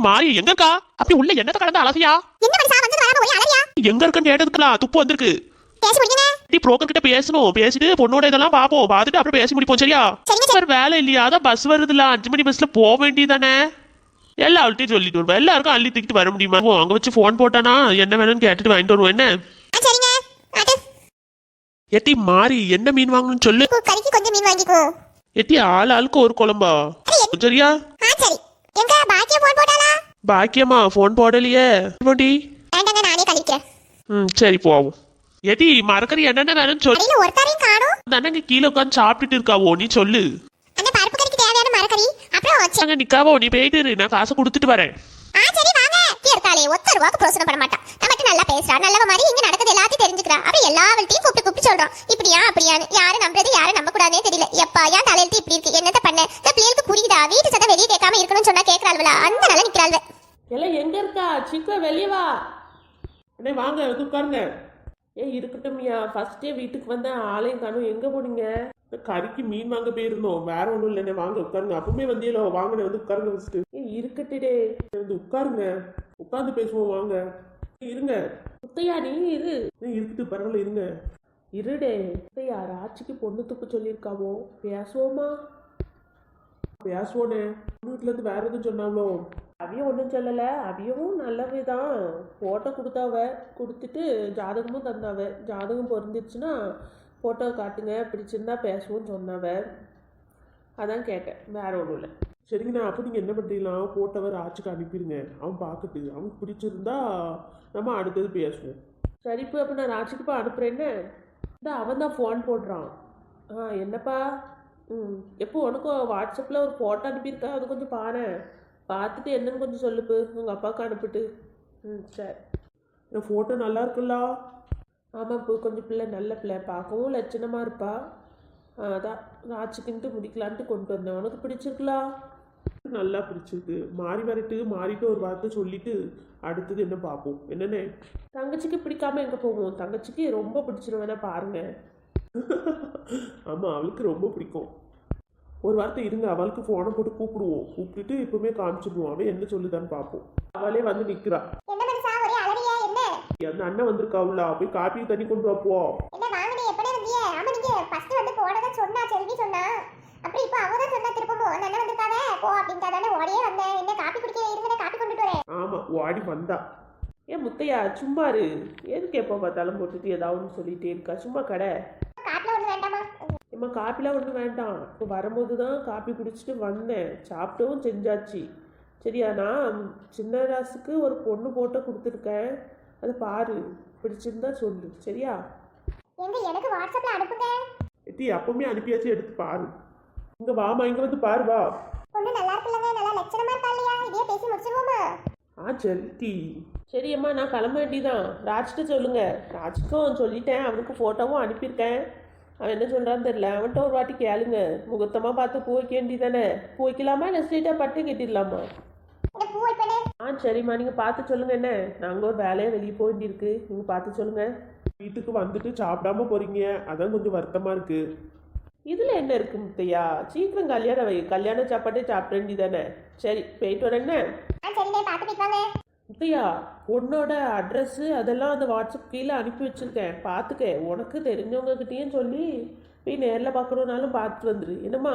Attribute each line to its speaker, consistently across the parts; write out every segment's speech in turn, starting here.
Speaker 1: மாறி எங்க இருக்கா அப்படி உள்ள என்னத்த கடந்த அலசியா? எங்க இருக்கன்னு கேட்டதுக்கலாம் துப்பு வந்திருக்கு. நீ புரோக்கர் கிட்ட பேசணும். பேசிட்டு பொண்ணோட இதெல்லாம் பாப்போம். பார்த்துட்டு அப்புறம் பேசி முடிப்போம் சரியா? வேற வேலை இல்லையா? அதான் பஸ் வருதுல்ல அஞ்சு மணி பஸ்ல போக வேண்டியதானே? எல்லார்ட்டையும் சொல்லிட்டு வருவேன். எல்லாருக்கும் அள்ளி தூக்கிட்டு வர முடியுமா? அங்க வச்சு ஃபோன் போட்டானா? என்ன வேணும்னு கேட்டுட்டு வாங்கிட்டு வருவோம். என்ன? எட்டி மாறி என்ன மீன் வாங்கணும்னு சொல்லு.
Speaker 2: கு- கறிக்கு கொஞ்சம் மீன் வாங்கிக்கோ.
Speaker 1: எட்டி ஆள் ஆளுக்கு ஒரு குழம்பா? சரியா?
Speaker 2: எங்க பாக்கிய போன்
Speaker 1: பாக்கியம்மா ஃபோன் போடலையே. போடி
Speaker 2: வேண்டாங்க நானே கழிக்கிறேன்.
Speaker 1: ம் சரி போவோம். எடி மறக்கறி என்னென்ன வேணும்னு சொல்லு
Speaker 2: அடியில ஒருத்தரையும் காணும்.
Speaker 1: அந்த அண்ணன் கீழே உட்காந்து சாப்பிட்டுட்டு இருக்காவோ நீ சொல்லு.
Speaker 2: அந்த பருப்பு கறிக்கு தேவையான மரக்கறி அப்புறம்
Speaker 1: அங்க நிக்காவோ நீ போயிட்டு இரு, நான் காசை கொடுத்துட்டு வரேன்.
Speaker 2: இருக்காளே ஒத்த ரூபாக்கு பிரோசனம் பண்ண மாட்டா நமக்கு நல்லா பேசுறா நல்லவ மாதிரி இங்க நடக்குது எல்லாத்தையும் தெரிஞ்சுக்கிறா. அப்படி எல்லாவள்ட்டையும் கூப்பிட்டு கூப்பிட்டு சொல்றோம் இப்படியா அப்படியான்னு? யாரு நம்புறது யாரு நம்ப கூடாதுனே தெரியல. எப்பா ஏன் தலையெழுத்து இப்படி இருக்கு? என்னத்த பண்ண? இந்த பிள்ளைகளுக்கு புரியுதா? வீட்டு சத்தம் வெளியே கேட்காம இருக்கணும்னு சொன்னா கேட்கறாள்வல அந்த நல்லா நிக்கிறாள்வ.
Speaker 1: எல்லாம் எங்க இருக்கா? சீக்கிரம் வெளியே வா. அண்ணே வாங்க வந்து உட்காருங்க. ஏ இருக்கட்டும்யா ஃபர்ஸ்டே வீட்டுக்கு வந்த ஆளையும் காணும். எங்க போனீங்க? கறிக்கு மீன் வாங்க போயிருந்தோம். வேற ஒன்றும் இல்லைண்ணே. வாங்க உட்காருங்க. அப்பவுமே வந்தியலோ வாங்கண்ணே வந்து உட்காருங்க ஃபஸ்ட்டு ஏ இருக்கட்டுடே வந்து உட்காருங்க. உட்கார்ந்து பேசுவோம் வாங்க. இருங்க. முத்தையா நீ இரு. இருக்கட்டு பரவாயில்ல இருங்க. இருடே. முத்தையா ராட்சிக்கு பொண்ணு துப்பு சொல்லியிருக்காவோ? பேசுவோமா? பேசுவோனே. வீட்டுல இருந்து வேற எதுவும் சொன்னாங்களோ? அவியும் ஒன்றும் சொல்லலை. அவியவும் நல்லவே தான் ஃபோட்டோ கொடுத்தாவ. கொடுத்துட்டு ஜாதகமும் தந்தாவ. ஜாதகம் பொருந்துச்சுன்னா ஃபோட்டோ காட்டுங்க. பிடிச்சிருந்தா பேசுவோம்னு சொன்னாவ. அதான் கேட்டேன். வேற ஒன்றும் இல்லை. சரிங்கண்ணா அப்போ நீங்கள் என்ன பண்ணுறீங்களா ஒரு ஆட்சிக்கு அனுப்பிடுங்க. அவன் பார்க்கட்டு. அவனுக்கு பிடிச்சிருந்தா நம்ம அடுத்தது பேசுவோம். சரி இப்போ அப்போ நான் ராஜுக்கு இப்போ அனுப்புகிறேன்னு இந்த அவன் தான் ஃபோன் போடுறான். ஆ என்னப்பா? ம் எப்போ உனக்கும் வாட்ஸ்அப்பில் ஒரு ஃபோட்டோ அனுப்பியிருக்கா? அது கொஞ்சம் பாரு. பார்த்துட்டு என்னன்னு கொஞ்சம் சொல்லுப்பு உங்கள் அப்பாவுக்கு அனுப்பிட்டு. ம் சரி. என் ஃபோட்டோ நல்லா இருக்குல்ல? ஆமாம் இப்போ கொஞ்சம் பிள்ளை நல்ல பிள்ளை. பார்க்கவும் லட்சணமாக இருப்பா. அதான் ராட்சிக்குன்ட்டு முடிக்கலான்ட்டு கொண்டு வந்தேன். உனக்கு பிடிச்சிருக்கலாம் நல்லா பிடிச்சிருக்கு. மாறி வரட்டு மாறிட்டு ஒரு வார்த்தை சொல்லிட்டு அடுத்தது என்ன பார்ப்போம்? என்னண்ணே தங்கச்சிக்கு பிடிக்காம எங்கே போகும் தங்கச்சிக்கு ரொம்ப பிடிச்சிரும் வேணா பாருங்க. ஆமாம் அவளுக்கு ரொம்ப பிடிக்கும். ஒரு வார்த்தை இருங்க அவளுக்கு ஃபோனை போட்டு கூப்பிடுவோம். கூப்பிட்டுட்டு இப்பவுமே காமிச்சிடுவோம். அவன் என்ன சொல்லுதான்னு பார்ப்போம். அவளே வந்து நிற்கிறா அந்த அண்ணன் வந்திருக்காவுல போய் காப்பி தண்ணி கொண்டு வாப்போ
Speaker 2: என்ன வாங்கனே எப்படி வந்தியே ஆமா நீங்க ஃபர்ஸ்ட் வந்து போனதா சொன்னா செல்வி சொன்னா அப்புறம் இப்போ அவ தான் சொன்னா திருப்பமும் அந்த அண்ணன் வந்திருக்காவ போ அப்படின்ட்டா தானே ஓடியே வந்தேன் என்ன காப்பி குடிக்க இருங்க காப்பி கொண்டுட்டு வரேன்
Speaker 1: ஆமாம் ஓடி வந்தா. ஏன் முத்தையா சும்மா இரு. எதுக்கு எப்போ பார்த்தாலும் போட்டுட்டு ஏதாவது ஒன்று சொல்லிட்டே இருக்கா? சும்மா கடை. ஏம்மா காப்பிலாம் ஒன்றும் வேண்டாம். இப்போ வரும்போது தான் காப்பி குடிச்சிட்டு வந்தேன். சாப்பிட்டவும் செஞ்சாச்சு. சரியா நான் சின்ன ராசுக்கு ஒரு பொண்ணு போட்டோ கொடுத்துருக்கேன். அது பாரு. பிடிச்சிருந்தா சொல்லு. சரியா?
Speaker 2: எனக்கு வாட்ஸ்அப்ல அனுப்புங்க.
Speaker 1: எட்டி அப்பவுமே அனுப்பியாச்சு. எடுத்து பாரு. இங்கே வாமா இங்கே வந்து பாரு வா.
Speaker 2: பொண்ணு நல்லா இருக்குல்லங்க. நல்லா லட்சணமா இருக்கா இல்லையா? இதே பேசி முடிச்சிருவோமா?
Speaker 1: ஆ சரி சரி அம்மா நான் கிளம்ப வேண்டியதான் ராஜ்கிட்ட சொல்லுங்க. ராஜ்க்கும் சொல்லிட்டேன். அவனுக்கு ஃபோட்டோவும் அனுப்பியிருக்கேன். அவன் என்ன சொல்கிறான்னு தெரியல. அவன்கிட்ட ஒரு வாட்டி கேளுங்க. முகூர்த்தமாக பார்த்து பூ வைக்க வேண்டியதானே பூ வைக்கலாமா இல்லை ஸ்ட்ரெயிட்டாக பட்டு கட்டிடலாமா? ஆ சரிம்மா. நீங்கள் பார்த்து சொல்லுங்க என்ன? நாங்கள் ஒரு வேலையாக வெளியே போக வேண்டியிருக்கு. நீங்கள் பார்த்து சொல்லுங்க. வீட்டுக்கு வந்துட்டு சாப்பிடாம போறீங்க. அதான் கொஞ்சம் வருத்தமாக இருக்கு. இதில் என்ன இருக்கு முத்தையா? சீக்கிரம் கல்யாணம் வை. கல்யாண சாப்பாட்டே சாப்பிட வேண்டியதானே? சரி போயிட்டு வரேன் என்ன?
Speaker 2: ஆ சரிண்ணே பார்த்து போயிட்டு வாங்க.
Speaker 1: முத்தையா பொண்ணோட அட்ரஸ்ஸு அதெல்லாம் அந்த வாட்ஸ்அப் கீழே அனுப்பி வச்சிருக்கேன். பார்த்துக்க. உனக்கு தெரிஞ்சவங்ககிட்டயும் சொல்லி போய் நேரில் பார்க்கணுன்னாலும் பார்த்துட்டு வந்துரு. என்னம்மா?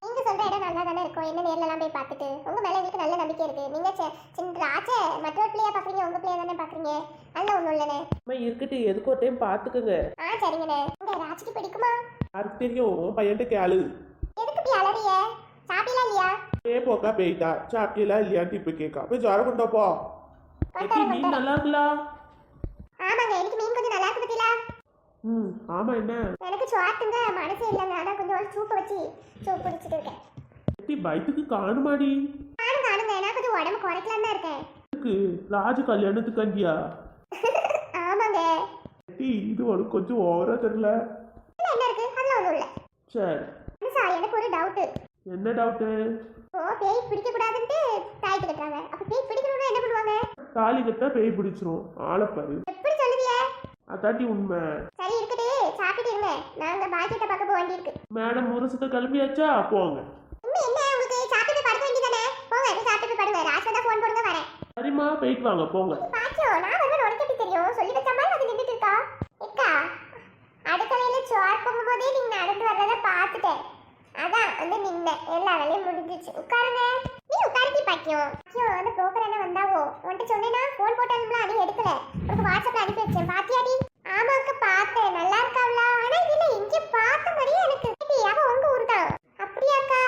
Speaker 2: நீங்க சொல்ற இடம் நல்லா தானே இருக்கும். என்ன நேர்ல எல்லாம் போய் பார்த்துட்டு? உங்க மேல எங்களுக்கு நல்ல நம்பிக்கை இருக்கு. நீங்க செ- சின்ன ராஜ மற்றொரு பிள்ளையா பாக்குறீங்க உங்க பிள்ளையா தானே பாக்குறீங்க அதெல்லாம் ஒண்ணும் இல்லைண்ணே.
Speaker 1: அம்மா இருக்கட்டு எதுக்கு ஒரு டைம் பார்த்துக்கோங்க.
Speaker 2: ஆ சரிங்கண்ணே. உங்க ராஜிக்கு பிடிக்குமா?
Speaker 1: யாருக்கு தெரியும் உன் பையன்ட்ட கேளு
Speaker 2: எதுக்கு இப்படி அலறிய சாப்பிடலாம் இல்லையா
Speaker 1: ஏ போக்கா போயிட்டா சாப்பிட்டீங்களா இல்லையான்ட்டு இப்போ கேட்கா போய் ஜாரம்
Speaker 2: கொண்டு கொண்டு வரேன்.
Speaker 1: நல்லா இருக்குல்லா
Speaker 2: ஆமாங்க எனக்கு மீன் கொஞ்சம் நல்லா இருக்கு பத்தியா
Speaker 1: ம் ஆமாம் என்ன
Speaker 2: எனக்கு சுவாத்துங்க மனசு இல்லைங்க அதான் கொஞ்சம் சூப்பை வச்சு சூப் குடிச்சிட்டு இருக்கேன்
Speaker 1: எப்படி பைத்துக்கு காணுமாடி
Speaker 2: நானும் காணுங்க நான் கொஞ்சம் உடம்பு குறைக்கலாம் தான் இருக்கேன்
Speaker 1: இருக்கு ராஜு கல்யாணத்துக்கு கண்டியா
Speaker 2: ஆமாங்க
Speaker 1: டி இது உனக்கு கொஞ்சம் ஓவரா தெரியல
Speaker 2: இதுல என்ன இருக்கு அதுல ஒண்ணும் இல்ல
Speaker 1: சரி.
Speaker 2: சார் எனக்கு ஒரு டவுட்
Speaker 1: என்ன டவுட்டு
Speaker 2: ஓ பேய் பிடிக்க கூடாதுன்ட்டு தாய்த்து கட்டுறாங்க அப்ப பேய் பிடிக்கணும்னா என்ன பண்ணுவாங்க?
Speaker 1: தாலி கட்டா பேய் பிடிச்சிரும். ஆளப்பாரு
Speaker 2: எப்படி சொல்லுவிய?
Speaker 1: அதாட்டி உண்மை.
Speaker 2: சரி இருக்கட்டு சாப்பிட்டு இருங்க. நாங்க பாக்கியத்தை பார்க்க போக வேண்டியிருக்கு.
Speaker 1: மேடம் முரசத்தை கிளம்பியாச்சா? போங்க
Speaker 2: இன்னும் என்ன? உங்களுக்கு சாப்பிட்டு படுக்க வேண்டியதானே? போங்க போய் சாப்பிட்டு படுங்க. ராஜ் வந்தா ஃபோன் போடுங்க
Speaker 1: சரிம்மா போயிட்டு வாங்க போங்க.
Speaker 2: பாக்கியம் நான் வருவேன் உனக்கு எப்படி தெரியும் சொல்லி வச்ச மாதிரி வந்து நின்றுட்டு இருக்கா எக்கா அடுக்கலையில போகும்போதே நீங்க நடந்து வர்றதை பார்த்துட்டேன். அதான் வந்து நின்ன எல்லா வேலையும் முடிஞ்சிச்சு. உட்காருங்க. நீ உட்காருக்கி பாக்கியம் பாக்கியம் அந்த புரோக்கர் என்ன வந்தாவோ? உன்கிட்ட சொன்னேனா ஃபோன் போட்டாலும்ல அடி எடுக்கல. உனக்கு வாட்ஸ்அப்ல அனுப்பி வச்சேன். பாத்தியாடி? ஆமாக்க பார்த்தேன். நல்லா இருக்காவளா ஆனா இதுல எங்க பார்த்த மாதிரியே எனக்கு. அவ உங்க ஊர் தான். அப்படியாக்கா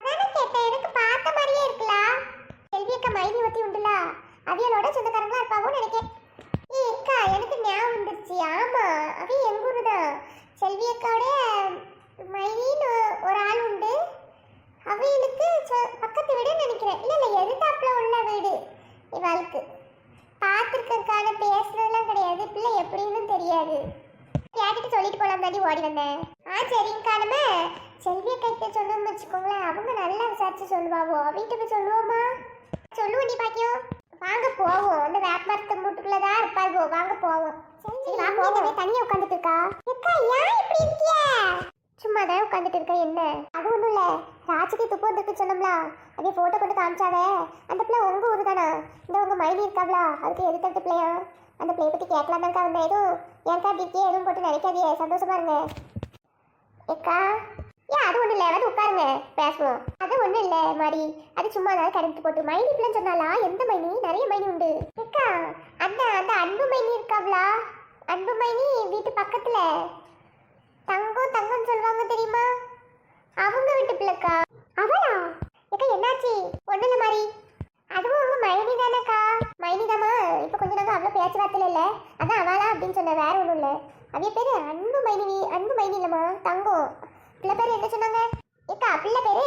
Speaker 2: அதானே கேட்டேன். எனக்கு பார்த்த மாதிரியே இருக்கலாம் செல்வி அக்கா மைனி ஒத்தி உண்டுல? அவியலோட சொந்தக்காரங்களா இருப்பாவோன்னு நினைக்கேன். ஏய் அக்கா எனக்கு ஞாபகம் வந்துருச்சு ஆமா அவ எங்க ஊரு தான் செல்வி அக்காவோட மைனின்னு ஒரு ஆள் உண்டு அவைகளுக்கு சொ- பக்கத்து வீடுன்னு நினைக்கிறேன் இல்ல இல்ல எதிர்த்தாப்புல உள்ள வீடு இவளுக்கு பார்த்துருக்கக்கான பேசுனதெல்லாம் கிடையாது பிள்ளை எப்படின்னு தெரியாது கேட்டுட்டு சொல்லிட்டு போலாம் தாண்டி ஓடி வந்தேன் ஆ சரிங்கக்கா நம்ம செல்வி அக்கா கிட்ட சொன்னோம்னு வச்சுக்கோங்களேன் அவங்க நல்லா விசாரிச்சு சொல்லுவாவோ அவங்கிட்ட போய் சொல்லுவோமா? சொல்லுவோம் நீ பாக்கியம் வாங்க போவோம். அந்த வேப்ப மரத்து மூட்டுக்குள்ள தான் இருப்பாரு வாங்க போவோம். சரி வா போவோம். தனியா உட்காந்துட்டு இருக்கா அக்கா ஏன் இப்படி இருக்கிய? சும்மா தான் உட்காந்துட்டு இருக்க என்ன? அது ஒண்ணும் இல்ல. ராஜிக்கு துப்பு வந்துருக்கு சொன்னோம்ல. அதே போட்டோ கொண்டு காமிச்சாவே அந்த பிள்ளை உங்க ஊரு தானா? இந்த உங்க மைனி இருக்காங்களா அதுக்கு எதிர்த்தட்டு பிள்ளையா? அந்த பிள்ளைய பத்தி கேட்கலாம் தான் வந்தேன். எதுவும் ஏன்க்கா இருக்கே எதுவும் போட்டு நினைக்காதீங்க. சந்தோஷமா இருங்க. ஏக்கா ஏன் அது ஒன்றும் இல்லை? வந்து உட்காருங்க. பேசுவோம். அது ஒன்றும் இல்லை மாதிரி அது சும்மா தான் கரெக்ட் போட்டு. மைனி பிள்ளைன்னு சொன்னாலா எந்த மைனி? நிறைய மைனி உண்டு. இருக்கா அந்த அந்த அன்பு மைனி இருக்காவ்ளா அன்பு மைனி வீட்டு பக்கத்தில். தங்கம் தங்கம் சொல்லுவாங்க தெரியுமா? அவங்க வீட்டு பிள்ளைக்கா. அவளா? ஏக்கா என்னாச்சு? ஒன்றும் இல்லை மாதிரி அதுவும் அவங்க மைனி தானேக்கா. மைனி தாமா இப்போ கொஞ்ச நாங்கள் அவ்வளோ பேச்சுவார்த்தையில் இல்லை. அதான் அவளா அப்படின்னு சொன்னேன் வேற ஒன்றும் இல்லை. அவைய பேர் அன்பு மைனி அன்பு மைனி இல்லைம்மா. தங்கம் பிள்ளை பேரு என்ன சொன்னாங்க? ஏக்கா பிள்ளை பேரு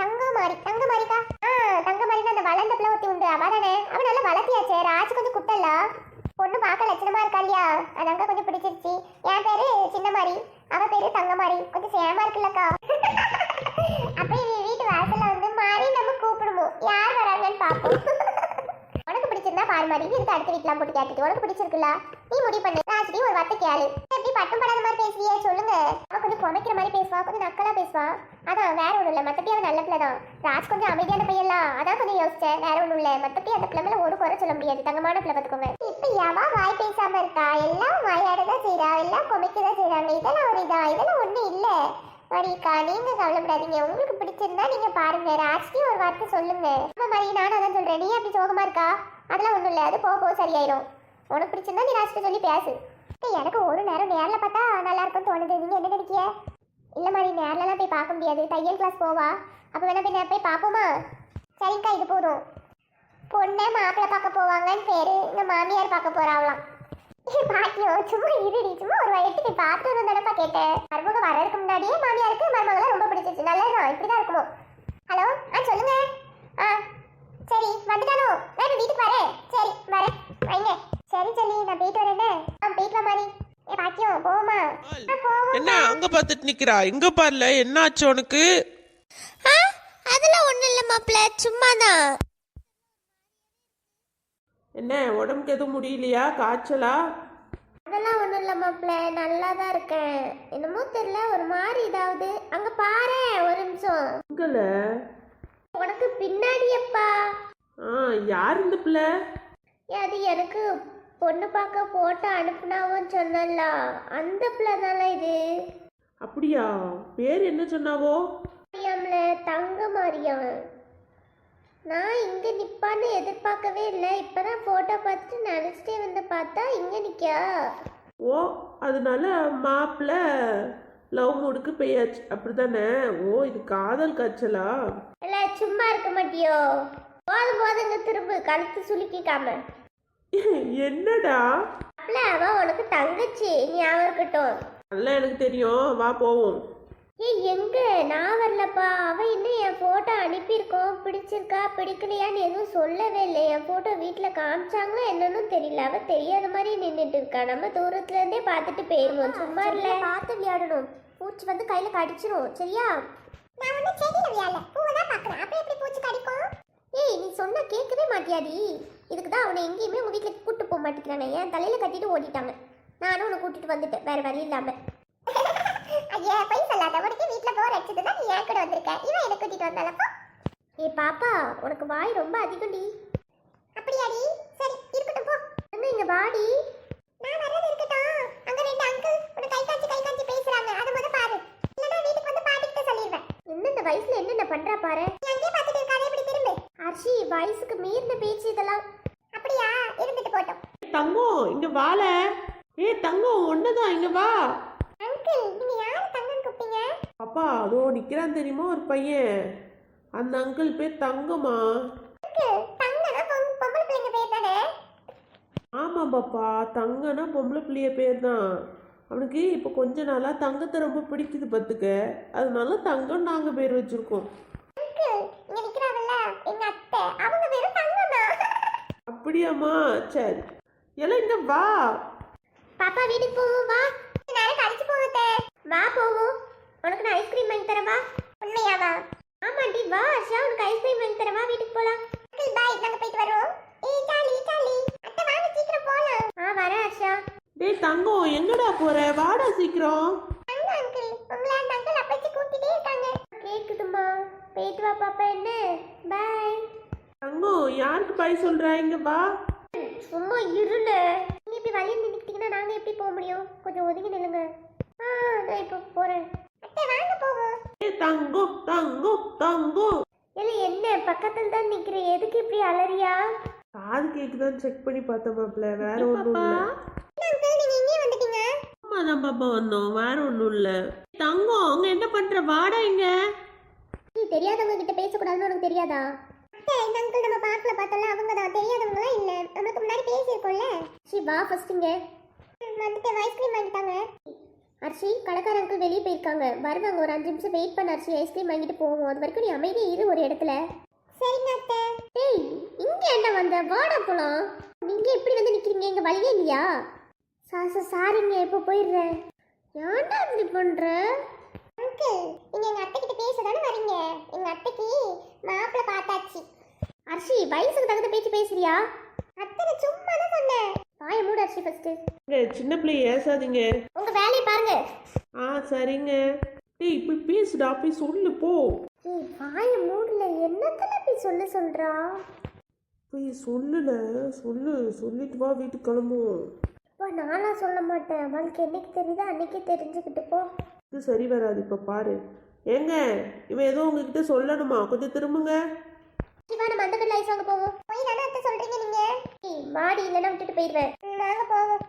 Speaker 2: தங்கமாரி தங்கமாரிக்கா. ஆ தங்க அந்த வளர்ந்த பிள்ளை ஒருத்தி உண்டு. அவ தானே. அவன் நல்லா வளர்த்தியாச்சே. ராஜ் கொஞ்சம் குட்டல்ல பொண்ணு பார்க்க லட்சணமா இருக்கா இல்லையா? அதாங்க கொஞ்சம் பிடிச்சிருச்சு. என் பேரு சின்னமாரி. அவ பேரு தங்கமாரி. கொஞ்சம் சேமா இருக்குல்லக்கா. அப்ப இவ வீட்டு வாசல்ல வந்து மாறி நம்ம கூப்பிடுவோம். யார் வராங்கன்னு பார்ப்போம். உனக்கு பிடிச்சிருந்தா பாரு மாதிரி இதுக்கு அடுத்த வீட்டுலாம் போட்டு கேட்டுட்டு. உனக்கு பிடிச்சிருக்குல்ல? நீ முடிவு பண்ணு. ராஜினி ஒரு வார்த்தை கேளு. எப்படி பட்டம் படாத மாதிரி பேசுறியே சொல்லுங்க. அவள் கொஞ்சம் குமைக்கிற மாதிரி பேசுவா கொஞ்சம் நக்கலாக பேசுவா. அதான் வேற ஒன்றும் இல்ல. மற்றபடி அவன் நல்ல பிள்ளை தான் ராஜ் கொஞ்சம் அமைதியான பையன்லாம். அதான் கொஞ்சம் யோசிச்சேன். வேற ஒண்ணும் இல்ல. மற்றபடி அந்த பிள்ளை ஒரு குறை சொல்ல முடியாது. தங்கமான பிள்ளை பார்த்துக்கோங்க. இப்ப எவா வாய் பேசாம இருக்கா? எல்லாம் வாயாட தான் எல்லாம் குமைக்க தான் இதெல்லாம் ஒரு இதா? இதெல்லாம் ஒண்ணும் இல்ல. மரிக்கா நீங்க கவலைப்படாதீங்க. உங்களுக்கு பிடிச்சிருந்தா நீங்க பாருங்க. ராஜ்க்கு ஒரு வார்த்தை சொல்லுங்க. அப்ப மரி நானும் அதான் சொல்றேன். நீ அப்படி சோகமா இருக்கா? அதெல்லாம் ஒன்றும் இல்ல. அது போக போக சரியாயிடும் உனக்கு பிடிச்சிருந்தா நீ ராஜ்கிட்ட சொல்லி பேசு. எனக்கு ஒரு நேரம் நேரில் பார்த்தா நல்லா இருக்கும்னு தோணுது. நீங்க என்ன நினைக்கிய? இல்லை மாதிரி நேர்லலாம் போய் பார்க்க முடியாது. தையல் கிளாஸ் போவா. அப்போ வேணா போய் போய் பார்ப்போமா? சரிங்கக்கா இது போதும். பொண்ணை மாப்பிள்ளை பார்க்க போவாங்கன்னு பேரு இந்த மாமியார் பார்க்க போறாங்களாம். பாக்கியம் சும்மா இருடி. சும்மா ஒரு வயசுக்கு நீ பார்த்து ஒரு தடவை கேட்டேன். மருமக வர்றதுக்கு முன்னாடியே மாமியாருக்கு மருமகளை ரொம்ப பிடிச்சிருச்சு. இப்படி இப்படிதான் இருக்கணும் ஹலோ ஆ சொல்லுங்க. ஆ சரி வந்துட்டானோ? நான் வீட்டுக்கு வரேன். சரி வரேன். வைங்க. சரி சொல்லி நான் போயிட்டு வரேன் ஆ போயிட்டு மாதிரி ஏ பாக்கியம் போவோம்?
Speaker 3: என்ன அங்க பார்த்துட்டு நிக்கிறா? எங்க பாருல? என்னாச்சு உனக்கு?
Speaker 2: அதெல்லாம் ஒண்ணும் இல்ல மாப்பிள்ள சும்மா தான்
Speaker 1: என்ன உடம்புக்கு எதுவும் முடியலையா? காய்ச்சலா?
Speaker 2: அதெல்லாம் ஒண்ணும் இல்ல மாப்பிள்ள நல்லா தான் இருக்கேன். என்னமோ தெரியல ஒரு மாதிரி இதாவது அங்க பாரு ஒரு நிமிஷம்.
Speaker 1: உங்கள
Speaker 2: உனக்கு பின்னாடியப்பா.
Speaker 1: ஆ யார் இந்த பிள்ளை?
Speaker 2: அது எனக்கு பொண்ணு பார்க்க போட்டோ அனுப்புனாவும் சொன்னல அந்த பிள்ளை தானே இது?
Speaker 1: அப்படியா? பேர் என்ன சொன்னாவோ?
Speaker 2: மரியாம்ல தங்க மாரியம். நான் இங்க நிப்பான்னு எதிர்பார்க்கவே இல்லை. இப்பதான் போட்டோ பார்த்துட்டு நினைச்சிட்டே வந்து பார்த்தா இங்க நிக்கா
Speaker 1: ஓ அதனால மாப்பிள்ளை லவ் மூடுக்கு பெய்யாச்சு அப்படிதானே ஓ இது காதல் காய்ச்சலா?
Speaker 2: இல்ல சும்மா இருக்க மாட்டியோ? போதும் போதுங்க திரும்ப. கழுத்து சுலுக்கிக்காம.
Speaker 1: என்னடா?
Speaker 2: அவ உனக்கு தங்கச்சி. ஞாபகம் இருக்கட்டும்.
Speaker 1: அதெல்லாம் எனக்கு தெரியும். வா போவோம்.
Speaker 2: ஏய் எங்க? நான் வரலப்பா. அவ இன்னும் என் போட்டோ அனுப்பியிருக்கோம் பிடிச்சிருக்கா பிடிக்கலையான்னு எதுவும் சொல்லவே இல்லை. என் போட்டோ வீட்டில் காமிச்சாங்களோ என்னன்னு தெரியல. அவ தெரியாத மாதிரி நின்றுட்டு இருக்கா. நம்ம தூரத்துல இருந்தே பார்த்துட்டு போயிருவோம். சும்மா இல்ல. பார்த்து விளையாடணும். பூச்சி வந்து கையில கடிச்சிரும். சரியா? நான் ஒன்றும் செடியில் விளையாடல. பூவை தான் பார்க்குறேன். அப்போ எப்படி பூச்சி கடிக்கும்? ஏய் நீ சொன்னா கேட்கவே மாட்டியாடி. இதுக்கு தான் அவனை எங்கேயுமே உங்க வீட்டில் கூட்டு போக மாட்டேங்கிறானே. என் தலையில கட்டிட்டு ஓடிட்டாங்க. நானும் உன்னை கூட்டிட்டு வந்துட்டேன். வேற வழி இல்லாம. ஐயா போய் சொல்லாத உனக்கு வீட்ல போர் அடிச்சது தான் நீ என் கூட வந்திருக்க. இவன் என்ன கூட்டிட்டு வந்தாலப்பா ஏ பாப்பா உனக்கு வாய் ரொம்ப அதிகம்டி. அப்படியா இங்க வாடி நான் வர்றது இருக்கட்டும் அங்க ரெண்டு அங்கிள் ஒரு கை காட்சி கை காட்சி பேசுறாங்க அத முத பாரு இல்லனா வீட்டுக்கு வந்து பாட்டிக்கிட்ட சொல்லிடுவேன் என்ன இந்த வயசுல என்னென்ன பண்றா பாரு நீ அங்கேயே பார்த்துட்டு இருக்காதே இப்படி திரும்பு ஹர்ஷி வயசுக்கு மீறின பேச்சு இதெல்லாம் அப்படியா இருந்துட்டு போட்டோம்
Speaker 1: தங்கம் இங்க வாழ ஏ தங்கம் இங்க வா.
Speaker 2: அங்கிள் நீங்க யார் கூப்பிட்டீங்க?
Speaker 1: அப்பா அதோ நிக்கிறான் தெரியுமா ஒரு பையன். அந்த அங்கிள் பேர் தங்கம்மா.
Speaker 2: அங்கிள் தங்கனா பொம்- பொம்பளை பிள்ளைங்க பேர் தானே?
Speaker 1: ஆமாம் பாப்பா தங்கன்னா பொம்பளை பிள்ளைய பேர் தான். அவனுக்கு இப்போ கொஞ்ச நாளாக தங்கத்தை ரொம்ப பிடிக்குது பார்த்துக்க. அதனால தங்கம் நாங்கள் பேர் வச்சுருக்கோம்.
Speaker 2: அங்கிள் இங்க நிக்கிறாங்கல்ல எங்க அத்தை அவங்க பேரும் தங்கம் தான்
Speaker 1: அப்படியாம்மா சரி. எல்லாம் இங்க வா.
Speaker 2: வீட்டுக்கு போவோம் வா. நேரம் கழிச்சு போகுதே வா போவோம். உனக்கு நான் ஐஸ்கிரீம் வாங்கி தரவா? உண்மையாவா? ஆமாண்டி வா அர்ஷா உனக்கு ஐஸ்கிரீம் வாங்கி தரவா? வீட்டுக்கு போலாம். அங்கிள் பாய் நாங்க போயிட்டு வரோம் ஏய் சாலி சாலி அத்தை வாங்க சீக்கிரம் போலாம். ஆ வரேன் அர்ஷா
Speaker 1: டேய் தங்கம் எங்கடா போற? வாடா சீக்கிரம்.
Speaker 2: அங்க அங்கிள் உங்களை அந்த அங்கிள் அப்பச்சி கூட்டிட்டே இருக்காங்க. கேக்குதுமா போயிட்டு வா பாப்பா என்ன? பாய்
Speaker 1: தங்கம் யாருக்கு பாய் சொல்ற? இங்க வா.
Speaker 2: சும்மா இருல நீங்க இப்படி வழியில் நின்னுக்கிட்டீங்கன்னா நாங்க எப்படி போக முடியும்? கொஞ்சம் ஒதுங்கி நில்லுங்க. ஆ நான் இப்போ போறேன். அத்தை வாங்க போவோம்
Speaker 1: ஏ தங்கம் தங்கம் தங்கம்
Speaker 2: இல்ல என்ன பக்கத்துல தான் நிக்கிறேன் எதுக்கு இப்படி அலறியா?
Speaker 1: காது கேக்குதான்னு செக் பண்ணி பார்த்தேன் மாப்பிள்ள. வேற ஒன்றும் இல்லை. ஆமா தான் பாப்பா வந்தோம். வேற ஒன்றும் இல்லை. தங்கம் அங்க என்ன பண்ற? வாடா இங்க.
Speaker 2: நீ தெரியாதவங்க கிட்ட பேசக்கூடாதுன்னு உனக்கு தெரியாதா? அத்தை இந்த அங்கிள் நம்ம பார்க்கல பார்த்தோம்ல அவங்க தான் தெரியாதவங்களாம் இல்ல. நம்மளுக்கு முன்னாடி பேசியிருக்கோம்ல. ஷி வா ஃபர்ஸ்ட் இங்க. வந்துட்டு ஐஸ்கிரீம் வாங்கிட்டாங்க. அர்ஷி கடைக்கார அங்கிள் வெளியே போயிருக்காங்க. வருவாங்க ஒரு அஞ்சு நிமிஷம் வெயிட் பண்ண அர்ஷி ஐஸ்கிரீம் வாங்கிட்டு போவோம். அது வரைக்கும் நீ அமைதியா இரு ஒரு இடத்துல. சரிங்க அத்தை. ஏய் இங்க என்ன வந்த? வாடா போலாம். நீங்க எப்படி வந்து நிக்கிறீங்க? இங்க வழியே இல்லையா? சா சா- சாரிங்க இப்போ போயிடுறேன்? ஏன்டா இப்படி பண்ற? அங்கிள் நீங்க எங்க அத்தை கிட்ட பேச தானே வரீங்க? எங்க அத்தைக்கு மாப்பிள்ள பார்த்தாச்சு. அர்ஷி வயசுக்கு தகுந்த பேச்சு பேசுறியா? அத்தை சும்மா தான் சொன்னேன். வாய மூடு அர்ஷி ஃபர்ஸ்ட்
Speaker 1: சின்ன பிள்ளைய ஏசாதீங்க.
Speaker 2: உங்க வேலையை பாருங்க.
Speaker 1: ஆ சரிங்க. டேய் இப்படி பேசுடா போய் சொல்லு போ.
Speaker 2: ஏய் வாய மூடல என்னத்துல போய் சொல்ல சொல்றா?
Speaker 1: போய் சொல்லுல சொல்லு சொல்லிட்டு வா வீட்டுக்கு கிளம்புவோம்.
Speaker 2: அப்பா நானா சொல்ல மாட்டேன். அவளுக்கு என்னைக்கு தெரியுதோ அன்னைக்கே தெரிஞ்சுக்கிட்டு போ.
Speaker 1: இது சரி வராது இப்போ பாரு. ஏங்க இவன் ஏதோ உங்ககிட்ட சொல்லணுமா? கொஞ்சம் திரும்புங்க.
Speaker 2: சிவா நம்ம அந்த கடையில் ஐஸ் வாங்க போவோம். போய் தானே அத்தை சொல்றீங்க நீங்க? மாடி இல்லைன்னா விட்டுட்டு போயிடுவேன். நாங்க போவோம்.